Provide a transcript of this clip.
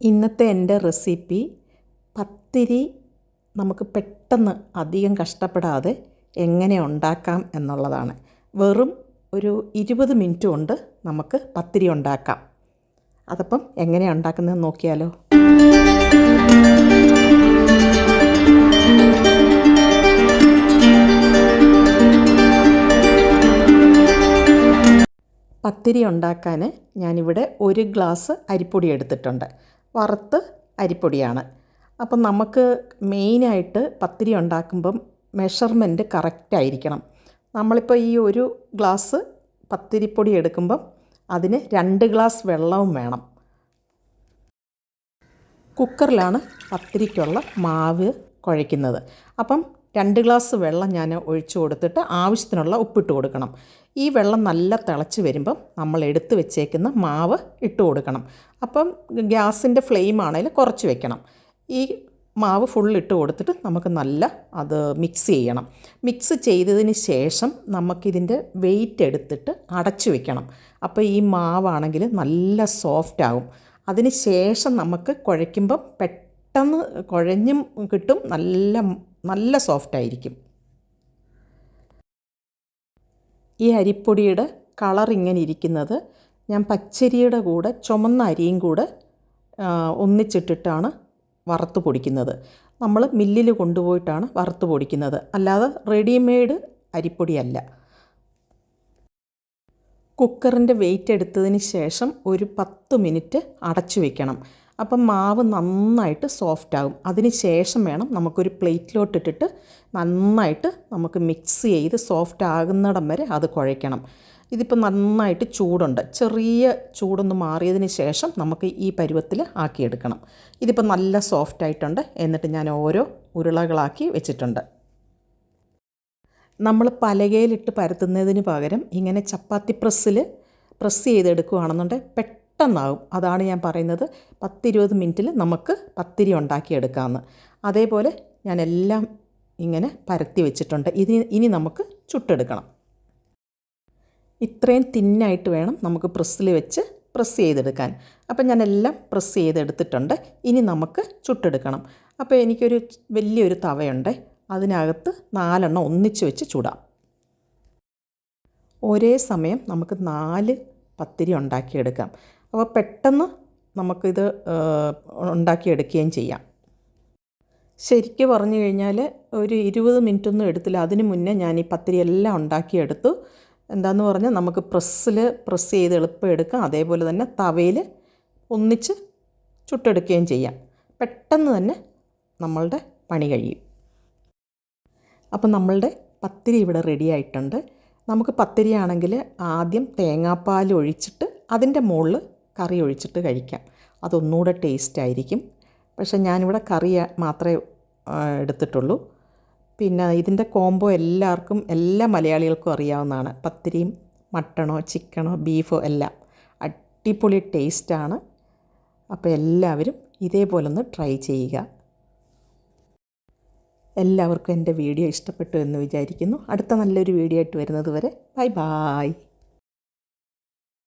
ഇന്നത്തെ എന്റെ റെസിപ്പി പത്തിരി നമുക്ക് പെട്ടെന്ന് അധികം കഷ്ടപ്പെടാതെ എങ്ങനെ ഉണ്ടാക്കാം എന്നുള്ളതാണ്. വെറും ഒരു ഇരുപത് മിനിറ്റ് കൊണ്ട് നമുക്ക് പത്തിരി ഉണ്ടാക്കാം. അതപ്പം എങ്ങനെയാണ് ഉണ്ടാക്കുന്നതെന്ന് നോക്കിയാലോ. പത്തിരി ഉണ്ടാക്കാൻ ഞാനിവിടെ ഒരു ഗ്ലാസ് അരിപ്പൊടി എടുത്തിട്ടുണ്ട്. വറുത്ത് അരിപ്പൊടിയാണ്. അപ്പം നമുക്ക് മെയിനായിട്ട് പത്തിരി ഉണ്ടാക്കുമ്പം മെഷർമെന്റ് കറക്റ്റായിരിക്കണം നമ്മളിപ്പോൾ ഈ ഒരു ഗ്ലാസ് പത്തിരിപ്പൊടി എടുക്കുമ്പം അതിന് രണ്ട് ഗ്ലാസ് വെള്ളവും വേണം. കുക്കറിലാണ് പത്തിരിക്കുള്ള മാവ് കുഴയ്ക്കുന്നത്. അപ്പം രണ്ട് ഗ്ലാസ് വെള്ളം ഞാൻ ഒഴിച്ചു കൊടുത്തിട്ട് ആവശ്യത്തിനുള്ള ഉപ്പിട്ട് കൊടുക്കണം. ഈ വെള്ളം നല്ല തിളച്ച് വരുമ്പം നമ്മൾ എടുത്ത് വെച്ചേക്കുന്ന മാവ് ഇട്ട് കൊടുക്കണം. അപ്പം ഗ്യാസിന്റെ ഫ്ലെയിം ആണെങ്കിൽ കുറച്ച് വെക്കണം. ഈ മാവ് ഫുൾ ഇട്ട് കൊടുത്തിട്ട് നമുക്ക് നല്ല അത് മിക്സ് ചെയ്യണം. മിക്സ് ചെയ്തതിന് ശേഷം നമുക്കിതിന്റെ വെയിറ്റ് എടുത്തിട്ട് അടച്ചു വെക്കണം. അപ്പോൾ ഈ മാവാണെങ്കിൽ നല്ല സോഫ്റ്റ് ആകും അതിന് ശേഷം നമുക്ക് കുഴയ്ക്കുമ്പം പെട്ടെന്ന് കുഴഞ്ഞും കിട്ടും. നല്ല നല്ല സോഫ്റ്റ് ആയിരിക്കും ഈ അരിപ്പൊടിയുടെ കളർ ഇങ്ങനെ ഇരിക്കുന്നത് ഞാൻ പച്ചരിയുടെ കൂടെ ചുമന്ന അരിയും കൂടെ ഒന്നിച്ചിട്ടിട്ടാണ് വറുത്ത് പൊടിക്കുന്നത്. നമ്മൾ മില്ലിൽ കൊണ്ടുപോയിട്ടാണ് വറുത്ത് പൊടിക്കുന്നത്. അല്ലാതെ റെഡിമെയ്ഡ് അരിപ്പൊടിയല്ല. കുക്കറിന്റെ വെയിറ്റ് എടുത്തതിന് ശേഷം ഒരു പത്ത് മിനിറ്റ് അടച്ചു വെക്കണം. അപ്പം മാവ് നന്നായിട്ട് സോഫ്റ്റ് ആകും അതിന് ശേഷം വേണം നമുക്കൊരു പ്ലേറ്റിലോട്ടിട്ടിട്ട് നന്നായിട്ട് നമുക്ക് മിക്സ് ചെയ്ത് സോഫ്റ്റ് ആകുന്നിടം വരെ അത് കുഴയ്ക്കണം. ഇതിപ്പോൾ നന്നായിട്ട് ചൂടുണ്ട്. ചെറിയ ചൂടൊന്ന് മാറിയതിന് ശേഷം നമുക്ക് ഈ പരുവത്തിൽ ആക്കിയെടുക്കണം. ഇതിപ്പോൾ നല്ല സോഫ്റ്റ് ആയിട്ടുണ്ട് എന്നിട്ട് ഞാൻ ഓരോ ഉരുളകളാക്കി വെച്ചിട്ടുണ്ട്. നമ്മൾ പലകയിലിട്ട് പരത്തുന്നതിന് പകരം ഇങ്ങനെ ചപ്പാത്തി പ്രസ്സിൽ പ്രസ് ചെയ്തെടുക്കുകയാണെന്നുണ്ടെങ്കിൽ പെട്ടെന്നാകും അതാണ് ഞാൻ പറയുന്നത്. പത്തിരുപത് മിനിറ്റിൽ നമുക്ക് പത്തിരി ഉണ്ടാക്കിയെടുക്കാമെന്ന് അതേപോലെ ഞാൻ എല്ലാം ഇങ്ങനെ പരത്തി വെച്ചിട്ടുണ്ട്. ഇത് ഇനി നമുക്ക് ചുട്ടെടുക്കണം. ഇത്രയും തിന്നായിട്ട് വേണം നമുക്ക് പ്രസ്സിൽ വെച്ച് പ്രസ് ചെയ്തെടുക്കാൻ. അപ്പം ഞാൻ എല്ലാം പ്രസ് ചെയ്തെടുത്തിട്ടുണ്ട്. ഇനി നമുക്ക് ചുട്ടെടുക്കണം. അപ്പോൾ എനിക്കൊരു വലിയൊരു തവയുണ്ട്. അതിനകത്ത് നാലെണ്ണം ഒന്നിച്ച് വെച്ച് ചൂടാം. ഒരേ സമയം നമുക്ക് നാല് പത്തിരി ഉണ്ടാക്കിയെടുക്കാം. അപ്പോൾ പെട്ടെന്ന് നമുക്കിത് ഉണ്ടാക്കിയെടുക്കുകയും ചെയ്യാം. ശരിക്ക് പറഞ്ഞു കഴിഞ്ഞാൽ ഒരു ഇരുപത് മിനിറ്റ് ഒന്നും എടുത്തില്ല. അതിന് മുന്നേ ഞാൻ ഈ പത്തിരി എല്ലാം ഉണ്ടാക്കിയെടുത്തു. എന്താന്ന് പറഞ്ഞാൽ നമുക്ക് പ്രസ്സിൽ പ്രസ് ചെയ്ത് എളുപ്പം എടുക്കാം. അതേപോലെ തന്നെ തവയിൽ ഒന്നിച്ച് ചുട്ടെടുക്കുകയും ചെയ്യാം. പെട്ടെന്ന് തന്നെ നമ്മളുടെ പണി കഴിയും. അപ്പം നമ്മളുടെ പത്തിരി ഇവിടെ റെഡി ആയിട്ടുണ്ട്. നമുക്ക് പത്തിരി ആണെങ്കിൽ ആദ്യം തേങ്ങാപ്പാൽ ഒഴിച്ചിട്ട് അതിന്റെ മുകളിൽ കറി ഒഴിച്ചിട്ട് കഴിക്കാം. അതൊന്നുകൂടെ ടേസ്റ്റ് ആയിരിക്കും. പക്ഷേ ഞാനിവിടെ കറി മാത്രമേ എടുത്തിട്ടുള്ളൂ. പിന്നെ ഇതിന്റെ കോംബോ എല്ലാവർക്കും എല്ലാ മലയാളികൾക്കും അറിയാവുന്നതാണ്. പത്തിരിയും മട്ടണോ ചിക്കനോ ബീഫോ എല്ലാം അടിപൊളി ടേസ്റ്റാണ് അപ്പോൾ എല്ലാവരും ഇതേപോലെ ഒന്ന് ട്രൈ ചെയ്യുക. എല്ലാവർക്കും എന്റെ വീഡിയോ ഇഷ്ടപ്പെട്ടു എന്ന് വിചാരിക്കുന്നു. അടുത്ത നല്ലൊരു വീഡിയോ ആയിട്ട് വരുന്നത് വരെ ബൈ ബായ്